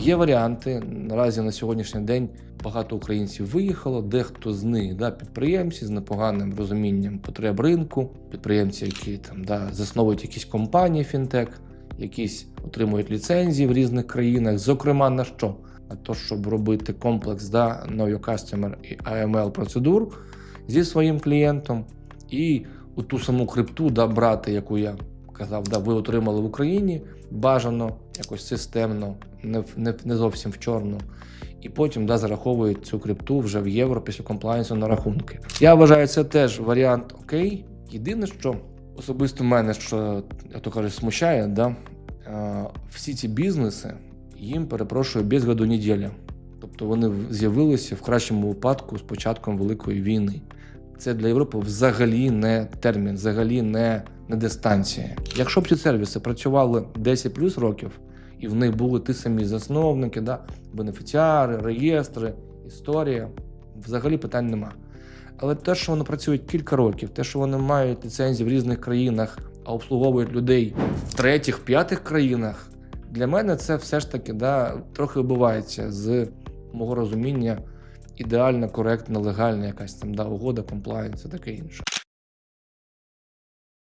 Є варіанти. Наразі на сьогоднішній день багато українців виїхало. Дехто з них да, підприємці з непоганим розумінням потреб ринку, підприємці, які там да, засновують якісь компанії фінтек, якісь отримують ліцензії в різних країнах. Зокрема, на що? На те, щоб робити комплекс да, Know Your Customer і AML процедур зі своїм клієнтом, і у ту саму крипту да, брати, яку я казав, да, ви отримали в Україні, бажано якось системно, не, не, не зовсім в чорну. І потім да, зараховують цю крипту вже в євро після комплайнсу на рахунки. Я вважаю, це теж варіант окей. Єдине, що особисто мене, що я то кажу, смущає, да, всі ці бізнеси їм перепрошую без году неділя. Тобто вони з'явилися в кращому випадку з початком Великої війни. Це для Європи взагалі не термін, взагалі не, не дистанція. Якщо б ці сервіси працювали 10 плюс років, і в них були ті самі засновники, да, бенефіціари, реєстри, історія, взагалі питань нема. Але те, що вони працюють кілька років, те, що вони мають ліцензії в різних країнах, а обслуговують людей в третіх, п'ятих країнах, для мене це все ж таки да, трохи вбивається з мого розуміння ідеальна, коректна, легальна якась там да, угода, комплайнс і таке інше.